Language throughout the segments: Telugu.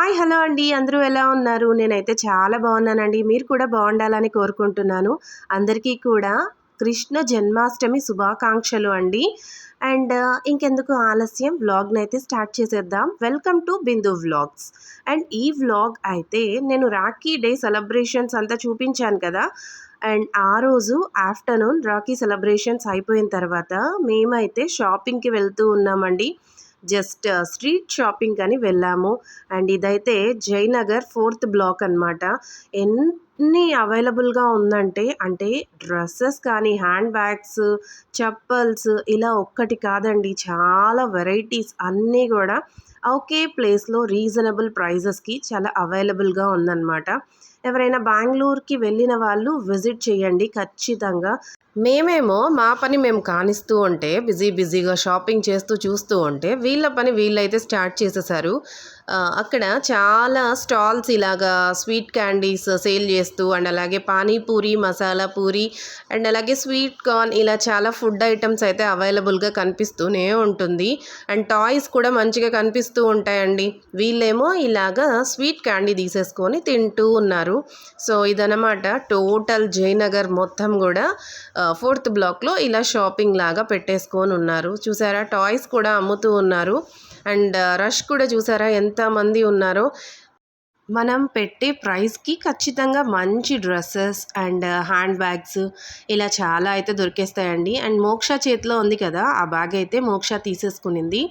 హాయ్ హలో అండి. అందరూ ఎలా ఉన్నారు? నేనైతే చాలా బాగున్నానండి. మీరు కూడా బాగుండాలని కోరుకుంటున్నాను. అందరికీ కూడా కృష్ణ జన్మాష్టమి శుభాకాంక్షలు అండి. అండ్ ఇంకెందుకు ఆలస్యం? వ్లాగ్ని అయితే స్టార్ట్ చేసేద్దాం. Welcome to Bindu vlogs. And ఈ వ్లాగ్ అయితే నేను రాఖీ డే సెలబ్రేషన్స్ అంతా చూపించాను కదా. అండ్ ఆ రోజు ఆఫ్టర్నూన్ రాఖీ సెలబ్రేషన్స్ అయిపోయిన తర్వాత మేమైతే షాపింగ్కి వెళ్తూ ఉన్నామండి. జస్ట్ స్ట్రీట్ షాపింగ్ అని వెళ్ళాము. అండ్ ఇదైతే జయనగర్ ఫోర్త్ బ్లాక్ అనమాట ఎన్ని అవైలబుల్గా ఉందంటే అంటే డ్రెస్సెస్ కానీ హ్యాండ్ బ్యాగ్స్ చప్పల్స్ ఇలా ఒక్కటి కాదండి. చాలా వెరైటీస్ అన్నీ కూడా ఒకే ప్లేస్లో రీజనబుల్ ప్రైజెస్కి చాలా అవైలబుల్గా ఉందన్నమాట. ఎవరైనా బెంగళూరుకి వెళ్ళిన వాళ్ళు విజిట్ చేయండి ఖచ్చితంగా. మేమేమో మా పని మేము కానిస్తూ ఉంటే బిజీ బిజీగా షాపింగ్ చేస్తూ చూస్తూ ఉంటే వీళ్ళ పని వీళ్ళైతే స్టార్ట్ చేసేసారు. అక్కడ చాలా స్టాల్స్ ఇలాగా స్వీట్ క్యాండీస్ సేల్ చేస్తూ అండ్ అలాగే పానీపూరి మసాలా పూరి అండ్ అలాగే స్వీట్ కార్న్ ఇలా చాలా ఫుడ్ ఐటమ్స్ అయితే అవైలబుల్గా కనిపిస్తూనే ఉంటుంది. అండ్ టాయ్స్ కూడా మంచిగా కనిపిస్తూ ఉంటాయండి. వీళ్ళేమో ఇలాగా స్వీట్ క్యాండీ తీసేసుకొని తింటూ ఉన్నారు. సో ఇదనమాట టోటల్ జయనగర్ మొత్తం కూడా ఫోర్త్ బ్లాక్లో ఇలా షాపింగ్ లాగా పెట్టేసుకొని ఉన్నారు. చూసారా? టాయ్స్ కూడా అమ్ముతూ ఉన్నారు. అండ్ రష్ కూడా చూసారా ఎంతమంది ఉన్నారో? మనం పెట్టే ప్రైస్కి ఖచ్చితంగా మంచి డ్రెస్సెస్ అండ్ హ్యాండ్ బ్యాగ్స్ ఇలా చాలా అయితే దొరికేస్తాయండి. అండ్ మోక్ష చేతిలో ఉంది కదా ఆ బ్యాగ్ అయితే మోక్ష తీసేసుకునింది.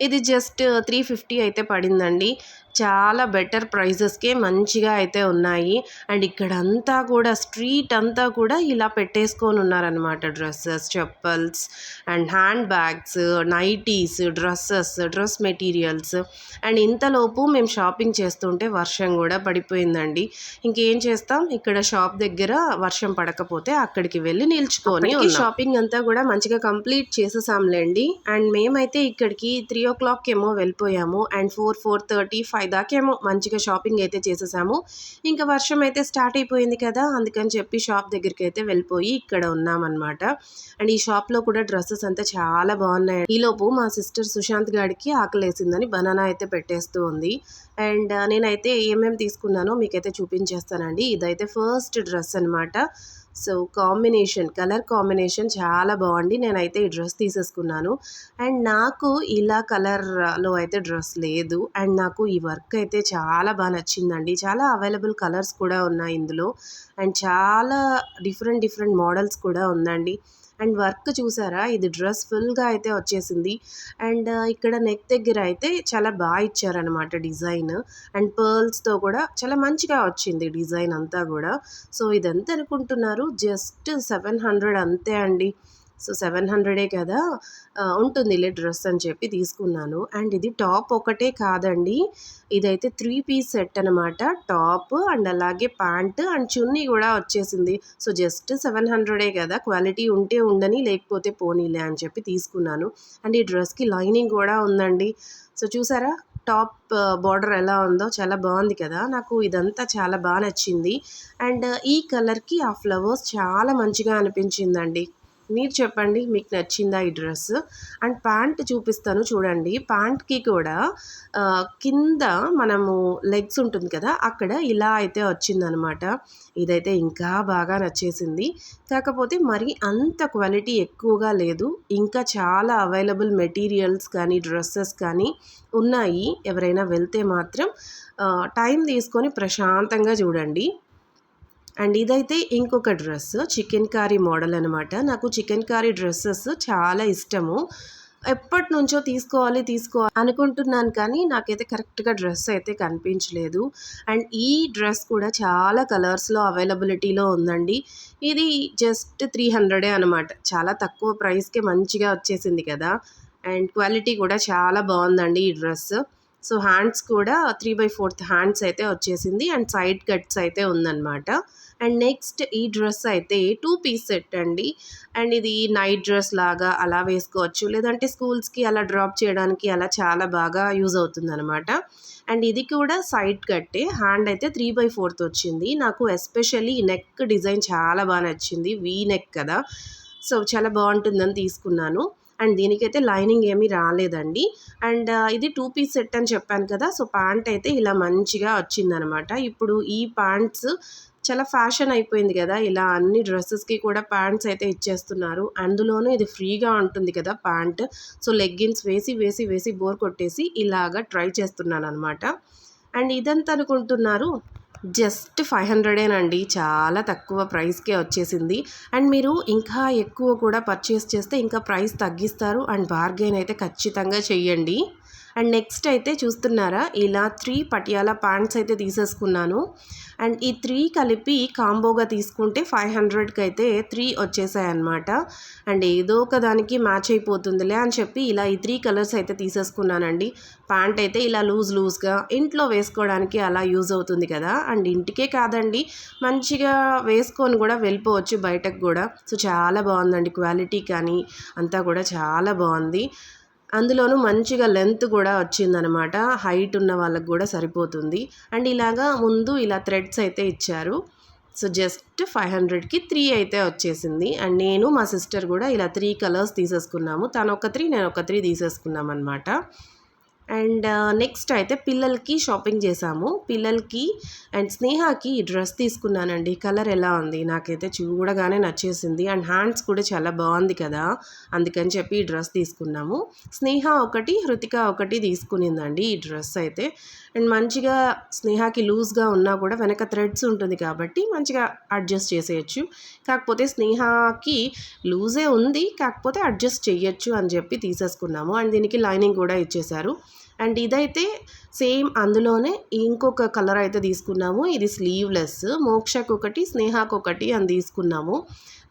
ఇది జస్ట్ త్రీ ఫిఫ్టీ అయితే పడిందండి. చాలా బెటర్ ప్రైజెస్కే మంచిగా అయితే ఉన్నాయి. అండ్ ఇక్కడ అంతా కూడా స్ట్రీట్ అంతా కూడా ఇలా పెట్టేసుకొని ఉన్నారనమాట dresses chappals and hand bags nighties dresses dress materials and ఇంతలోపు మేము షాపింగ్ చేస్తుంటే వర్షం కూడా పడిపోయిందండి. ఇంకేం చేస్తాం? ఇక్కడ షాప్ దగ్గర వర్షం పడకపోతే అక్కడికి వెళ్ళి నిల్చుకొని షాపింగ్ అంతా కూడా మంచిగా కంప్లీట్ చేసేసాంలేండి. అండ్ మేమైతే ఇక్కడికి త్రీ ఓ క్లాక్ ఏమో వెళ్ళిపోయాము. And four four thirty five దాకేమో మంచిగా షాపింగ్ అయితే చేసేసాము. ఇంకా వర్షం అయితే స్టార్ట్ అయిపోయింది కదా అందుకని చెప్పి షాప్ దగ్గరికి అయితే వెళ్ళిపోయి ఇక్కడ ఉన్నామన్నమాట. అండ్ ఈ షాప్లో కూడా డ్రెస్సెస్ అంతా చాలా బాగున్నాయి. ఈలోపు మా సిస్టర్ సుశాంత్ గారికి ఆకలేసిందని బనానా అయితే పెట్టేస్తూ ఉంది. అండ్ నేనైతే ఏమేమి తీసుకున్నానో మీకైతే చూపించేస్తానండి. ఇదైతే ఫస్ట్ డ్రెస్ అనమాట సో కాంబినేషన్ కలర్ కాంబినేషన్ చాలా బాగుంది. నేనైతే ఈ డ్రెస్ తీసేసుకున్నాను. అండ్ నాకు ఇలా కలర్లో అయితే డ్రెస్ లేదు. అండ్ నాకు ఈ వర్క్ అయితే చాలా బాగా నచ్చిందండి. చాలా అవైలబుల్ కలర్స్ కూడా ఉన్నాయి ఇందులో. అండ్ చాలా డిఫరెంట్ డిఫరెంట్ మోడల్స్ కూడా ఉందండి. అండ్ వర్క్ చూసారా? ఇది డ్రెస్ ఫుల్గా అయితే వచ్చేసింది. అండ్ ఇక్కడ నెక్ దగ్గర అయితే చాలా బాగా ఇచ్చారనమాట డిజైన్. అండ్ పర్ల్స్తో కూడా చాలా మంచిగా వచ్చింది డిజైన్ అంతా కూడా. సో ఇదంతా అనుకుంటున్నారు? జస్ట్ సెవెన్ హండ్రెడ్ అంతే అండి. సో సెవెన్ హండ్రెడే కదా ఉంటుంది లే డ్రెస్ అని చెప్పి తీసుకున్నాను. అండ్ ఇది టాప్ ఒకటే కాదండి ఇదైతే త్రీ పీస్ సెట్ అనమాట టాప్ అండ్ అలాగే ప్యాంట్ అండ్ చున్నీ కూడా వచ్చేసింది. సో జస్ట్ సెవెన్ హండ్రెడే కదా క్వాలిటీ ఉంటే ఉండని లేకపోతే పోనీలే అని చెప్పి తీసుకున్నాను. అండ్ ఈ డ్రెస్కి లైనింగ్ కూడా ఉందండి. సో చూసారా టాప్ బార్డర్ ఎలా ఉందో చాలా బాగుంది కదా నాకు ఇదంతా చాలా బాగా నచ్చింది. అండ్ ఈ కలర్కి ఆ ఫ్లవర్స్ చాలా మంచిగా అనిపించిందండి. మీరు చెప్పండి మీకు నచ్చిందా ఈ డ్రెస్? అండ్ ప్యాంట్ చూపిస్తాను చూడండి. ప్యాంట్కి కూడా కింద మనము లెగ్స్ ఉంటుంది కదా అక్కడ ఇలా అయితే వచ్చిందనమాట. ఇదైతే ఇంకా బాగా నచ్చేసింది. కాకపోతే మరి అంత క్వాలిటీ ఎక్కువగా లేదు. ఇంకా చాలా అవైలబుల్ మెటీరియల్స్ కానీ డ్రెస్సెస్ కానీ ఉన్నాయి. ఎవరైనా వెళ్తే మాత్రం టైం తీసుకొని ప్రశాంతంగా చూడండి. అండ్ ఇదైతే ఇంకొక డ్రెస్ చికెన్ కారీ మోడల్ అనమాట నాకు చికెన్ కారీ డ్రెస్సెస్ చాలా ఇష్టము. ఎప్పటి నుంచో తీసుకోవాలి తీసుకోవాలి అనుకుంటున్నాను కానీ నాకైతే కరెక్ట్గా డ్రెస్ అయితే కనిపించలేదు. అండ్ ఈ డ్రెస్ కూడా చాలా కలర్స్లో అవైలబిలిటీలో ఉందండి. ఇది జస్ట్ త్రీ హండ్రెడే అనమాట చాలా తక్కువ ప్రైస్కే మంచిగా వచ్చేసింది కదా. అండ్ క్వాలిటీ కూడా చాలా బాగుందండి ఈ డ్రెస్. సో హ్యాండ్స్ కూడా త్రీ బై ఫోర్త్ హ్యాండ్స్ అయితే వచ్చేసింది అండ్ సైడ్ కట్స్ అయితే ఉందన్నమాట. అండ్ నెక్స్ట్ ఈ డ్రెస్ అయితే టూ పీస్ సెట్ అండి. అండ్ ఇది నైట్ డ్రెస్ లాగా అలా వేసుకోవచ్చు. లేదంటే స్కూల్స్కి అలా డ్రాప్ చేయడానికి అలా చాలా బాగా యూజ్ అవుతుంది అనమాట అండ్ ఇది కూడా సైడ్ కట్టే హ్యాండ్ అయితే త్రీ బై ఫోర్త్ వచ్చింది. నాకు ఎస్పెషల్లీ నెక్ డిజైన్ చాలా బాగా నచ్చింది. వీ నెక్ కదా. సో చాలా బాగుంటుందని తీసుకున్నాను. అండ్ దీనికైతే లైనింగ్ ఏమీ రాలేదండి. అండ్ ఇది టూ పీస్ సెట్ అని చెప్పాను కదా సో ప్యాంట్ అయితే ఇలా మంచిగా వచ్చిందనమాట. ఇప్పుడు ఈ ప్యాంట్స్ చాలా ఫ్యాషన్ అయిపోయింది కదా ఇలా అన్ని డ్రెస్సెస్కి కూడా ప్యాంట్స్ అయితే ఇచ్చేస్తున్నారు. అందులోనూ ఇది ఫ్రీగా ఉంటుంది కదా ప్యాంట్ సో లెగ్గిన్స్ వేసి వేసి వేసి బోర్ కొట్టేసి ఇలాగా ట్రై చేస్తున్నాను అనమాట అండ్ ఇదంతా అనుకుంటున్నారు? జస్ట్ ఫైవ్ హండ్రెడేనండి. చాలా తక్కువ ప్రైస్కే వచ్చేసింది. అండ్ మీరు ఇంకా ఎక్కువ కూడా పర్చేస్ చేస్తే ఇంకా ప్రైస్ తగ్గిస్తారు. అండ్ బార్గెన్ అయితే ఖచ్చితంగా చెయ్యండి. అండ్ నెక్స్ట్ అయితే చూస్తున్నారా ఇలా త్రీ పటియాలా ప్యాంట్స్ అయితే తీసేసుకున్నాను. అండ్ ఈ త్రీ కలిపి కాంబోగా తీసుకుంటే ఫైవ్ హండ్రెడ్కి అయితే త్రీ వచ్చేసాయి అనమాట అండ్ ఏదో ఒక దానికి మ్యాచ్ అయిపోతుందిలే అని చెప్పి ఇలా ఈ త్రీ కలర్స్ అయితే తీసేసుకున్నానండి. ప్యాంట్ అయితే ఇలా లూజ్ లూజ్గా ఇంట్లో వేసుకోవడానికి అలా యూజ్ అవుతుంది కదా. అండ్ ఇంటికే కాదండి మంచిగా వేసుకొని కూడా వెళ్ళిపోవచ్చు బయటకు కూడా. సో చాలా బాగుందండి క్వాలిటీ కానీ అంతా కూడా చాలా బాగుంది. అందులోనూ మంచిగా లెంత్ కూడా వచ్చిందనమాట. హైట్ ఉన్న వాళ్ళకు కూడా సరిపోతుంది. అండ్ ఇలాగా ముందు ఇలా థ్రెడ్స్ అయితే ఇచ్చారు. సో జస్ట్ ఫైవ్ హండ్రెడ్కి త్రీ అయితే వచ్చేసింది. అండ్ నేను మా సిస్టర్ కూడా ఇలా త్రీ కలర్స్ తీసేసుకున్నాము. తను ఒక త్రీ నేను ఒక త్రీ తీసేసుకున్నాం అనమాట అండ్ నెక్స్ట్ అయితే పిల్లలకి షాపింగ్ చేసాము. పిల్లలకి అండ్ స్నేహాకి డ్రెస్ తీసుకున్నానండి. కలర్ ఎలా ఉంది? నాకైతే చూడగానే నచ్చేసింది. అండ్ హ్యాండ్స్ కూడా చాలా బాగుంది కదా? అందుకని చెప్పి ఈ డ్రెస్ తీసుకున్నాము. స్నేహ ఒకటి హృతిక ఒకటి తీసుకునిందండి ఈ డ్రెస్ అయితే. అండ్ మంచిగా స్నేహాకి లూజ్గా ఉన్నా కూడా వెనక థ్రెడ్స్ ఉంటుంది కాబట్టి మంచిగా అడ్జస్ట్ చేసేయచ్చు. కాకపోతే స్నేహకి లూజే ఉంది. కాకపోతే అడ్జస్ట్ చేయొచ్చు అని చెప్పి తీసేసుకున్నాము. అండ్ దీనికి లైనింగ్ కూడా ఇచ్చేశారు. అండ్ ఇదైతే సేమ్ అందులోనే ఇంకొక కలర్ అయితే తీసుకున్నాము. ఇది స్లీవ్లెస్. మోక్షకు ఒకటి స్నేహకు ఒకటి అని తీసుకున్నాము.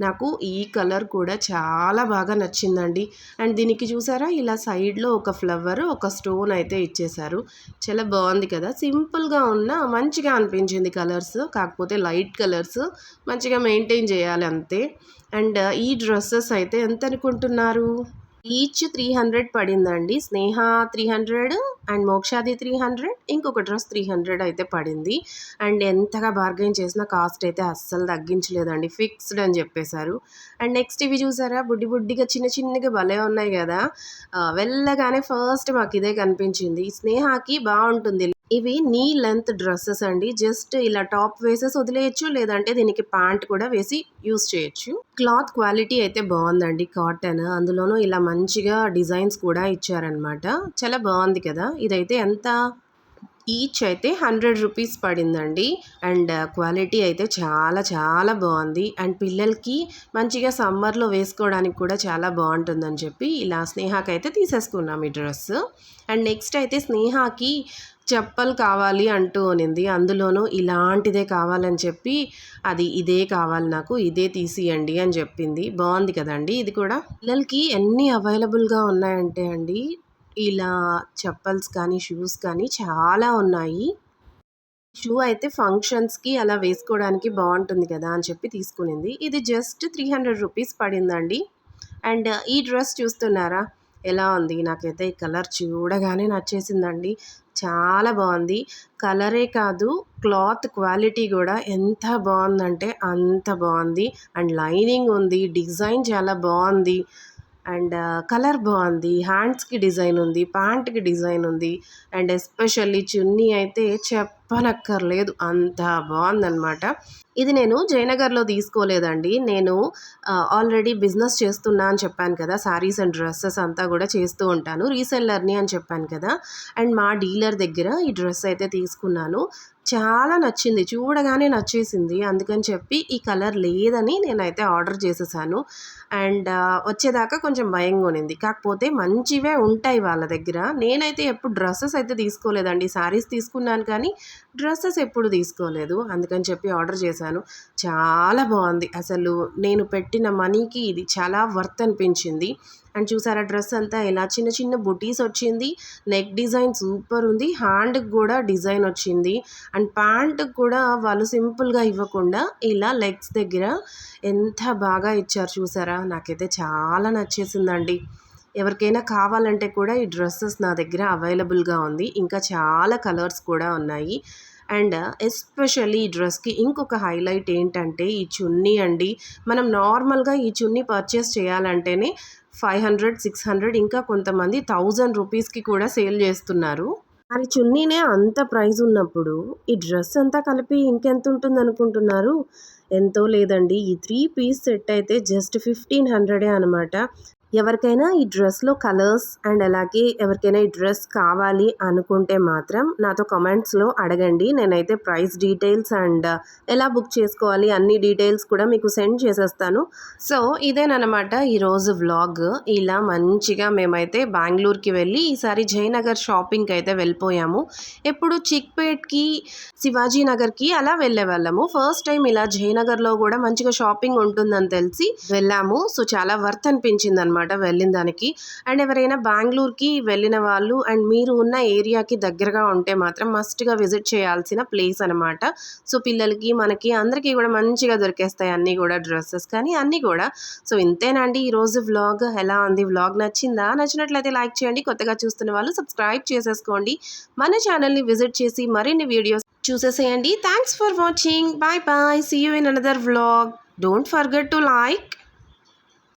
నాకు ఈ కలర్ కూడా చాలా బాగా నచ్చిందండి. అండ్ దీనికి చూసారా? ఇలా సైడ్లో ఒక ఫ్లవర్ ఒక స్టోన్ అయితే ఇచ్చేశారు. చాలా బాగుంది కదా? సింపుల్గా ఉన్న మంచిగా అనిపించింది కలర్స్. కాకపోతే లైట్ కలర్స్ మంచిగా మెయింటైన్ చేయాలి అంతే. అండ్ ఈ డ్రెస్సెస్ అయితే ఎంత అనుకుంటున్నారు? ఈచ్ త్రీ హండ్రెడ్ పడిందండి. స్నేహ త్రీ హండ్రెడ్ అండ్ మోక్షాది త్రీ హండ్రెడ్ ఇంకొక డ్రెస్ త్రీ హండ్రెడ్ అయితే పడింది. అండ్ ఎంతగా బార్గెన్ చేసినా కాస్ట్ అయితే అస్సలు తగ్గించలేదండి. ఫిక్స్డ్ అని చెప్పేశారు. అండ్ నెక్స్ట్ ఇవి చూసారా? బుడ్డి బుడ్డిగా చిన్న చిన్నగా భలే ఉన్నాయి కదా. వెళ్ళగానే ఫస్ట్ మాకు ఇదే కనిపించింది. స్నేహాకి బాగుంటుంది. ఇవి నీ లెంత్ డ్రెస్సెస్ అండి. జస్ట్ ఇలా టాప్ వేసేసి వదిలేయచ్చు లేదంటే దీనికి ప్యాంట్ కూడా వేసి యూస్ చేయొచ్చు. క్లాత్ క్వాలిటీ అయితే బాగుందండి కాటన్. అందులోనూ ఇలా మంచిగా డిజైన్స్ కూడా ఇచ్చారనమాట. చాలా బాగుంది కదా. ఇదైతే ఎంత? ఈచ్ అయితే హండ్రెడ్ రూపీస్ పడిందండి. అండ్ క్వాలిటీ అయితే చాలా చాలా బాగుంది. అండ్ పిల్లలకి మంచిగా సమ్మర్లో వేసుకోవడానికి కూడా చాలా బాగుంటుందని చెప్పి ఇలా స్నేహాకి అయితే తీసేసుకున్నాం ఈ డ్రెస్ అండ్ నెక్స్ట్ అయితే స్నేహాకి చెప్పలు కావాలి అంటూ అనింది. అందులోనూ ఇలాంటిదే కావాలని చెప్పి అది ఇదే కావాలి నాకు ఇదే తీసియండి అని చెప్పింది. బాగుంది కదండి ఇది కూడా. పిల్లలకి ఎన్ని అవైలబుల్గా ఉన్నాయంటే అండి ఇలా చెప్పల్స్ కానీ షూస్ కానీ చాలా ఉన్నాయి. షూ అయితే ఫంక్షన్స్కి అలా వేసుకోవడానికి బాగుంటుంది కదా అని చెప్పి తీసుకునింది. ఇది జస్ట్ త్రీ హండ్రెడ్ రూపీస్ పడిందండి. అండ్ ఈ డ్రెస్ చూస్తున్నారా? ఎలా ఉంది? నాకైతే ఈ కలర్ చూడగానే నచ్చేసిందండి. చాలా బాగుంది. కలరే కాదు క్లాత్ క్వాలిటీ కూడా ఎంత బాగుందంటే అంత బాగుంది. అండ్ లైనింగ్ ఉంది డిజైన్ చాలా బాగుంది. అండ్ కలర్ బాగుంది. హ్యాండ్స్కి డిజైన్ ఉంది ప్యాంట్కి డిజైన్ ఉంది. అండ్ ఎస్పెషల్లీ చున్నీ అయితే చెప్పనక్కర్లేదు అంత బాగుందనమాట ఇది నేను జయనగర్లో తీసుకోలేదండి. నేను ఆల్రెడీ బిజినెస్ చేస్తున్నా అని చెప్పాను కదా శారీస్ అండ్ డ్రెస్సెస్ అంతా కూడా చేస్తూ ఉంటాను రీసెల్లర్ని అని చెప్పాను కదా. అండ్ మా డీలర్ దగ్గర ఈ డ్రెస్ అయితే తీసుకున్నాను. చాలా నచ్చింది. చూడగానే నచ్చేసింది. అందుకని చెప్పి ఈ కలర్ లేదని నేనైతే ఆర్డర్ చేసేసాను. అండ్ వచ్చేదాకా కొంచెం భయంగా ఉన్నింది. కాకపోతే మంచివే ఉంటాయి వాళ్ళ దగ్గర. నేనైతే ఎప్పుడు డ్రెస్సెస్ అయితే తీసుకోలేదండి. శారీస్ తీసుకున్నాను కానీ డ్రెస్సెస్ ఎప్పుడు తీసుకోలేదు. అందుకని చెప్పి ఆర్డర్ చేశాను. చాలా బాగుంది. అసలు నేను పెట్టిన మనీకి ఇది చాలా వర్త్ అనిపించింది. అండ్ చూసారా డ్రెస్ అంతా ఇలా చిన్న చిన్న బుటీస్ వచ్చింది. నెక్ డిజైన్ సూపర్ ఉంది. హ్యాండ్కి కూడా డిజైన్ వచ్చింది. అండ్ ప్యాంట్ కూడా వాళ్ళు సింపుల్గా ఇవ్వకుండా ఇలా లెగ్స్ దగ్గర ఎంత బాగా ఇచ్చారు చూసారా? నాకైతే చాలా నచ్చేసిందండి. ఎవరికైనా కావాలంటే కూడా ఈ డ్రెస్సెస్ నా దగ్గర అవైలబుల్గా ఉంది. ఇంకా చాలా కలర్స్ కూడా ఉన్నాయి. అండ్ ఎస్పెషల్లీ ఈ డ్రెస్కి ఇంకొక హైలైట్ ఏంటంటే ఈ చున్నీ అండి. మనం నార్మల్గా ఈ చున్నీ పర్చేస్ చేయాలంటేనే ఫైవ్ హండ్రెడ్ సిక్స్ హండ్రెడ్ ఇంకా కొంతమంది థౌజండ్ రూపీస్కి కూడా సేల్ చేస్తున్నారు. మరి చున్నీనే అంత ప్రైజ్ ఉన్నప్పుడు ఈ డ్రెస్ అంతా కలిపి ఇంకెంత ఉంటుంది అనుకుంటున్నారు ఎంతో లేదండి. ఈ త్రీ పీస్ సెట్ అయితే జస్ట్ ఫిఫ్టీన్ హండ్రెడే అనమాట. ఎవరికైనా ఈ డ్రెస్లో కలర్స్ అండ్ అలాగే ఎవరికైనా ఈ డ్రెస్ కావాలి అనుకుంటే మాత్రం నాతో కమెంట్స్లో అడగండి. నేనైతే ప్రైస్ డీటెయిల్స్ అండ్ ఎలా బుక్ చేసుకోవాలి అన్ని డీటెయిల్స్ కూడా మీకు సెండ్ చేసేస్తాను. సో ఇదేనమాట ఈరోజు వ్లాగ్. ఇలా మంచిగా మేమైతే బెంగళూరుకి వెళ్ళి ఈసారి జయనగర్ షాపింగ్కి అయితే వెళ్ళిపోయాము. ఎప్పుడు చిక్పేట్కి శివాజీ నగర్కి అలా వెళ్ళే వాళ్ళము. ఫస్ట్ టైం ఇలా జయనగర్లో కూడా మంచిగా షాపింగ్ ఉంటుందని తెలిసి వెళ్ళాము. సో చాలా వర్త్ అనిపించింది అనమాట వెళ్ళిన దానికి. అండ్ ఎవరైనా బెంగళూరుకి వెళ్ళిన వాళ్ళు అండ్ మీరు ఉన్న ఏరియాకి దగ్గరగా ఉంటే మాత్రం మస్ట్గా విజిట్ చేయాల్సిన ప్లేస్ అనమాట సో పిల్లలకి మనకి అందరికీ కూడా మంచిగా దొరికేస్తాయి అన్నీ కూడా డ్రెస్సెస్ కానీ అన్నీ కూడా. సో ఇంతేనండి ఈరోజు వ్లాగ్ ఎలా ఉంది? వ్లాగ్ నచ్చిందా? నచ్చినట్లయితే లైక్ చేయండి. కొత్తగా చూస్తున్న వాళ్ళు సబ్స్క్రైబ్ చేసేసుకోండి. మన ఛానల్ని విజిట్ చేసి మరిన్ని వీడియోస్ చూసేసేయండి. Thanks for watching bye bye see you in another vlog don't forget to like